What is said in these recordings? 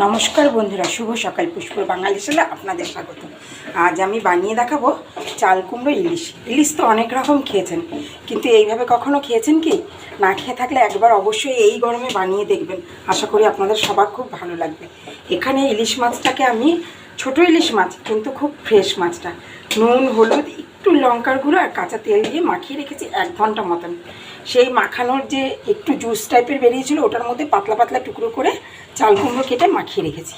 নমস্কার বন্ধুরা, শুভ সকাল। পুষ্পর বাঙালি সালে আপনাদের স্বাগত। আজ আমি বানিয়ে দেখাবো চাল কুমড়ো ইলিশ। ইলিশ তো অনেক রকম খেয়েছেন, কিন্তু এইভাবে কখনো খেয়েছেন কি? না খেয়ে থাকলে একবার অবশ্যই এই গরমে বানিয়ে দেখবেন। আশা করি আপনাদের সবার খুব ভালো লাগবে। এখানে ইলিশ মাছটাকে আমি, ছোট ইলিশ মাছ, কিন্তু খুব ফ্রেশ মাছটা। নুন, হলুদ, একটু লঙ্কার গুঁড়ো আর কাঁচা তেল দিয়ে মাখিয়ে রেখেছি এক ঘণ্টা মতন। সেই মাখানোর যে একটু জুস টাইপের বেরিয়েছিল, ওটার মধ্যে পাতলা পাতলা টুকরো করে চাল কুমড়ো কেটে মাখিয়ে রেখেছি।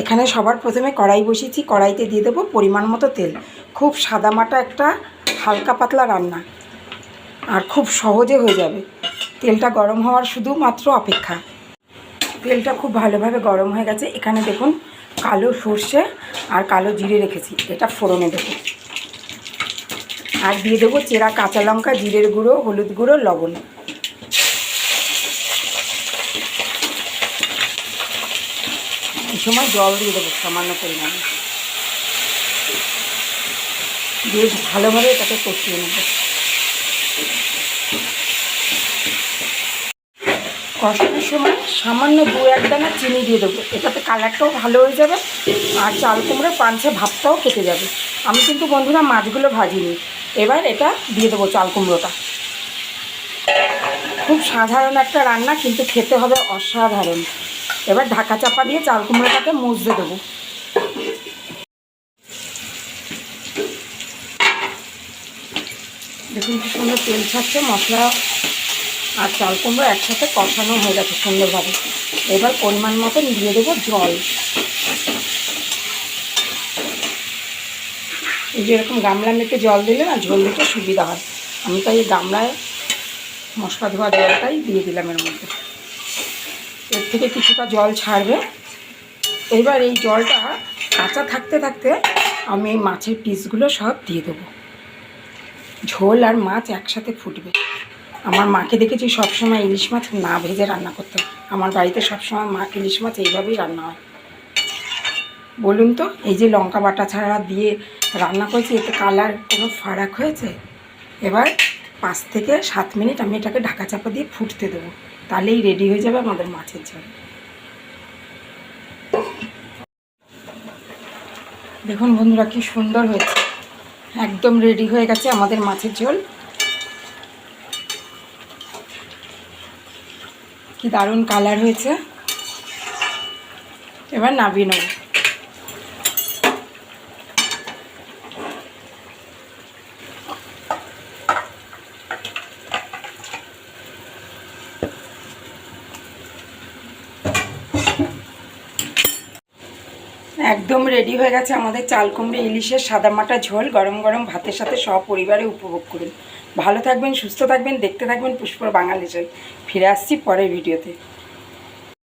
এখানে সবার প্রথমে কড়াই বসিয়েছি, কড়াইতে দিয়ে দেবো পরিমাণ মতো তেল। খুব সাদামাটা একটা হালকা পাতলা রান্না, আর খুব সহজে হয়ে যাবে। তেলটা গরম হওয়ার শুধুমাত্র অপেক্ষা। তেলটা খুব ভালোভাবে গরম হয়ে গেছে। এখানে দেখুন, কালো সর্ষে আর কালো জিরে রেখেছি। এটা ফোড়নে দেবো। আর দিয়ে দেবো চেরা কাঁচা লঙ্কা, জিরের গুঁড়ো, হলুদ গুঁড়ো, লবণ। এই সময় জল দিয়ে দেবো, সামান্য পরিমাণে। দিয়ে ভালোভাবে এটাকে কষিয়ে নেব। কষানোর সময় সামান্য দু এক দানা চিনি দিয়ে দেবো। এটাতে কালারটাও ভালো হয়ে যাবে আর চাল কুমড়োর পাঞ্চে ভাবটাও কেটে যাবে। আমি কিন্তু বন্ধুরা মাছগুলো ভাজিনি। এবার এটা দিয়ে দেবো চাল কুমড়োটা। খুব সাধারণ একটা রান্না, কিন্তু খেতে হবে অসাধারণ। এবার ঢাকা চাপা দিয়ে চাল কুমড়োটাকে মুজতে দেবো। দেখুন কি সুন্দর তেল ছাড়ছে, মশলা আর চাল কুমড়ো একসাথে কষানো হয়ে গেছে সুন্দরভাবে। এবার পরিমাণ মতো দিয়ে দেবো জল। এই যে এরকম গামলা মেপে জল দিলে না ঝোল দিতে সুবিধা হয়। আমি তাই গামলায় মশলা ধোয়া জলটাই দিয়ে দিলাম এর মধ্যে। এর থেকে কিছুটা জল ছাড়বে। এবার এই জলটা কাঁচা থাকতে থাকতে আমি এই মাছের পিসগুলো সব দিয়ে দেবো। ঝোল আর মাছ একসাথে ফুটবে। আমার মাকে দেখেছি সবসময় ইলিশ মাছ না ভেজে রান্না করতে। আমার বাড়িতে সবসময় মা ইলিশ মাছ এইভাবেই রান্না হয়। বলুন তো, এই যে লঙ্কা বাটা ছাড়া দিয়ে রান্না করেছি, এতে কালার কোনো ফারাক হয়েছে? এবার পাঁচ থেকে সাত মিনিট আমি এটাকে ঢাকা চাপা দিয়ে ফুটতে দেবো। তাহলেই রেডি হয়ে যাবে আমাদের মাছের ঝোল। দেখুন বন্ধুরা কি সুন্দর হয়েছে। একদম রেডি হয়ে গেছে আমাদের মাছের ঝোল। কি দারুণ কালার হয়েছে। এবার নাবিয়ে নেব। একদম রেডি হয়ে গেছে আমাদের চাল ইলিশের সাদামাটা ঝোল, গরম গরম ভাতের সাথে সপরিবারে উপভোগ করুন। ভালো থাকবেন, সুস্থ থাকবেন, দেখতে থাকবেন পুষ্পর বাঙালি ফিরে আসছি পরের ভিডিওতে